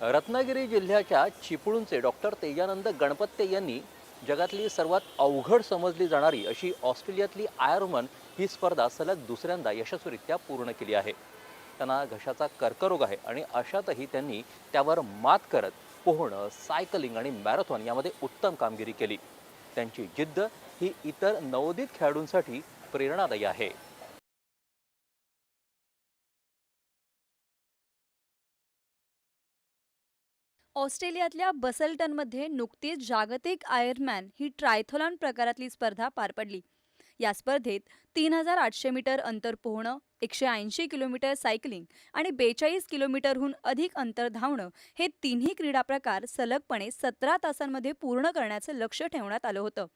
रत्नागिरी जिल्ह्याच्या चिपळूणचे डॉक्टर तेजानंद गणपत्ते यांनी जगातली सर्वात अवघड समजली जाणारी अशी ऑस्ट्रेलियातली आयर्मन ही स्पर्धा सलग दुसऱ्यांदा यशस्वीरित्या पूर्ण केली आहे. त्यांना घशाचा कर्करोग आहे आणि अशातही त्यांनी त्यावर मात करत पोहणं सायकलिंग आणि मॅरेथॉन यामध्ये उत्तम कामगिरी केली. त्यांची जिद्द ही इतर नवोदित खेळाडूंसाठी प्रेरणादायी आहे. ऑस्ट्रेलियातल्या बसल्टनमध्ये नुकतीच जागतिक आयर्नमॅन ही ट्रायथॉलॉन प्रकारातली स्पर्धा पार पडली. या स्पर्धेत तीन हजार आठशे मीटर अंतर पोहणं एकशे ऐंशी किलोमीटर सायकलिंग आणि बेचाळीस किलोमीटरहून अधिक अंतर धावणं हे तिन्ही क्रीडा प्रकार सलगपणे सतरा तासांमध्ये पूर्ण करण्याचं लक्ष ठेवण्यात आलं होतं.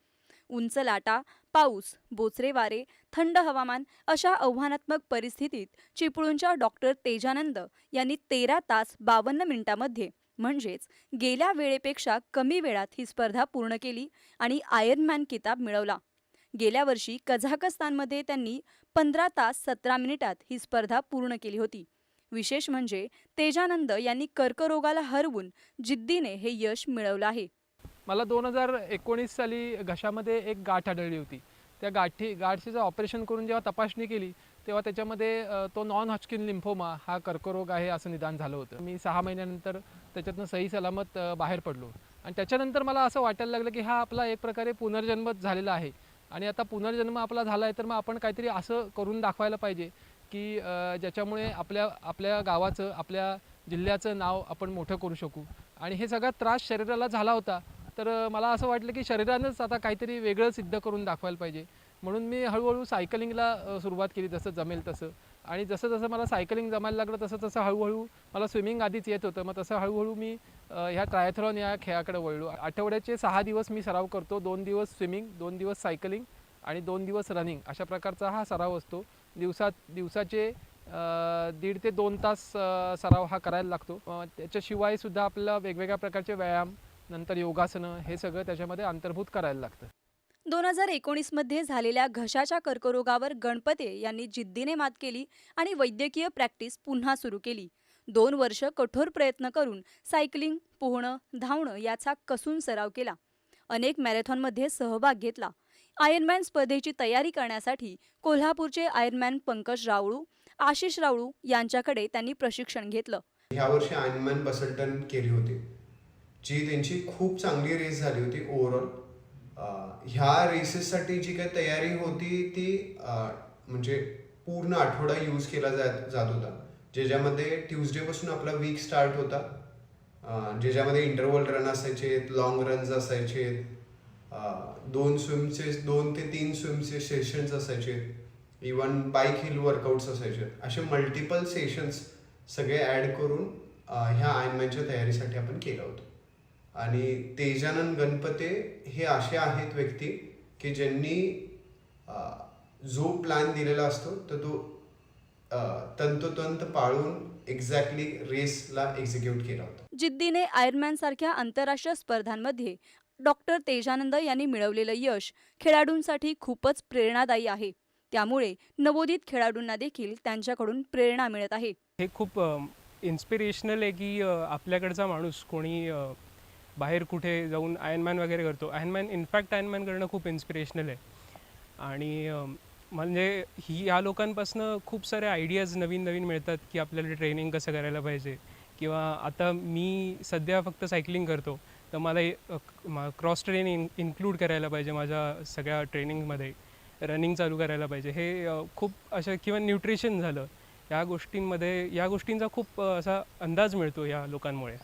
उंच लाटा पाऊस बोचरे वारे थंड हवामान अशा आव्हानात्मक परिस्थितीत चिपळूणच्या डॉक्टर तेजानंद यांनी तेरा तास बावन्न मिनिटांमध्ये म्हणजेच गेल्या वेळेपेक्षा कमी वेळात ही स्पर्धा पूर्ण केली आणि आयर्नमॅन किताब मिळवला. गेल्या वर्षी कझाकस्तानमध्ये त्यांनी पंधरा तास सतरा मिनिटात ही स्पर्धा पूर्ण केली होती. विशेष म्हणजे तेजानंद यांनी कर्करोगाला हरवून जिद्दीने हे यश मिळवलं आहे. मला दोन हजार एकोणीस साली घशामध्ये एक गाठ आढळली होती. त्या गाठी गाठीचं ऑपरेशन करून जेव्हा तपासणी केली तेव्हा त्याच्यामध्ये तो नॉन हॉचकिन लिम्फोमा हा कर्करोग आहे असं निदान झालं होतं. मी सहा महिन्यानंतर त्याच्यातनं सही सलामत बाहेर पडलो. आणि त्याच्यानंतर मला असं वाटायला लागलं की हा आपला एक प्रकारे पुनर्जन्मच झालेला आहे. आणि आता पुनर्जन्म आपला झाला आहे तर मग आपण काहीतरी असं करून दाखवायला पाहिजे की ज्याच्यामुळे आपल्या आपल्या गावाचं आपल्या जिल्ह्याचं नाव आपण मोठं करू शकू. आणि हे सगळा त्रास शरीराला झाला होता. तर मला असं वाटलं की शरीरानंच आता काहीतरी वेगळं सिद्ध करून दाखवायला पाहिजे. म्हणून मी हळूहळू सायकलिंगला सुरुवात केली जसं जमेल तसं. आणि जसं जसं मला सायकलिंग जमायला लागलं तसं तसं हळूहळू मला स्विमिंग आधीच येत होतं. मग तसं हळूहळू मी ह्या ट्रायथलॉन या खेळाकडे वळलो. आठवड्याचे सहा दिवस मी सराव करतो. दोन दिवस स्विमिंग दोन दिवस सायकलिंग आणि दोन दिवस रनिंग. अशा प्रकारचा हा सराव असतो. दिवसात दिवसाचे दीड ते दोन तास सराव हा करायला लागतो. त्याच्याशिवायसुद्धा त्याच्याशिवाय सुद्धा आपल्याला वेगवेगळ्या प्रकारचे व्यायाम नंतर योगासनं हे सगळं त्याच्यामध्ये अंतर्भूत करायला लागतं. दोन हजार एकोणीसमध्ये झालेल्या घशाच्या कर्करोगावर गणपते यांनी जिद्दीने मात केली आणि वैद्यकीय प्रॅक्टिस पुन्हा सुरू केली. दोन वर्ष कठोर प्रयत्न करून सायकलिंग पोहणं धावणं याचा कसून सराव केला. अनेक मॅरेथॉनमध्ये सहभाग घेतला. आयर्नमॅन स्पर्धेची तयारी करण्यासाठी कोल्हापूरचे आयर्नमॅन पंकज रावळू आशिष रावळू यांच्याकडे त्यांनी प्रशिक्षण घेतलं. ह्या वर्षी आयर्नमॅन बसल्टन केली होती. जी त्यांची खूप चांगली रेस झाली होती ओव्हरऑल ह्या रेसेससाठी जी काही तयारी होती ती म्हणजे पूर्ण आठवडा यूज केला जात जात होता. ज्याच्यामध्ये ट्युजडेपासून आपला वीक स्टार्ट होता. ज्याच्यामध्ये इंटरवल रन असायचे लॉंग रन्स असायचे दोन स्विमचे दोन ते तीन स्विमचे सेशन्स असायचे इवन बाईक हिल वर्कआउट्स असायचे असे मल्टिपल सेशन्स सगळे ॲड करून अं, ह्या आयनमॅनच्या तयारीसाठी आपण केलं होतं. आणि तेजानंद गणपते हे असे आहेत व्यक्ती की ज्यांनी जो प्लॅन दिलेला असतो तर तो तंतोतंत पाळून एक्झॅक्टली रेसला एक्झिक्यूट केला होता. जिद्दीने आयर्नमॅन सारख्या आंतरराष्ट्रीय स्पर्धांमध्ये डॉक्टर तेजानंद यांनी मिळवलेलं यश खेळाडूंसाठी खूपच प्रेरणादायी आहे. त्यामुळे नवोदित खेळाडूंना देखील त्यांच्याकडून प्रेरणा मिळत आहे. हे खूप इन्स्पिरेशनल आहे की आपल्याकडचा माणूस कोणी बाहेर कुठे जाऊन आयनमॅन वगैरे करतो. आयनमॅन इनफॅक्ट आयनमॅन करणं खूप इन्स्पिरेशनल आहे. आणि म्हणजे ही या लोकांपासनं खूप सारे आयडियाज नवीन नवीन मिळतात की आपल्याला ट्रेनिंग कसं करायला पाहिजे. किंवा आता मी सध्या फक्त सायकलिंग करतो. तर मला क्रॉस ट्रेनिंग इन्क्लूड करायला पाहिजे माझ्या सगळ्या ट्रेनिंगमध्ये रनिंग चालू करायला पाहिजे. हे खूप अशा किंवा न्यूट्रिशन झालं. या गोष्टींमध्ये या गोष्टींचा खूप असा अंदाज मिळतो या लोकांमुळे.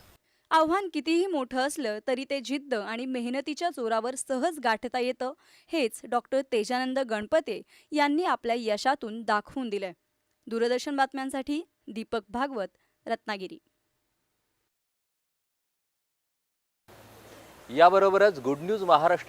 आव्हान कितीही मोठं असलं तरी ते जिद्द आणि मेहनतीच्या जोरावर सहज गाठता येतं हेच डॉक्टर तेजानंद गणपते यांनी आपल्या यशातून दाखवून दिलंय. दूरदर्शन बातम्यांसाठी दीपक भागवत रत्नागिरी. याबरोबरच गुड न्यूज महाराष्ट्र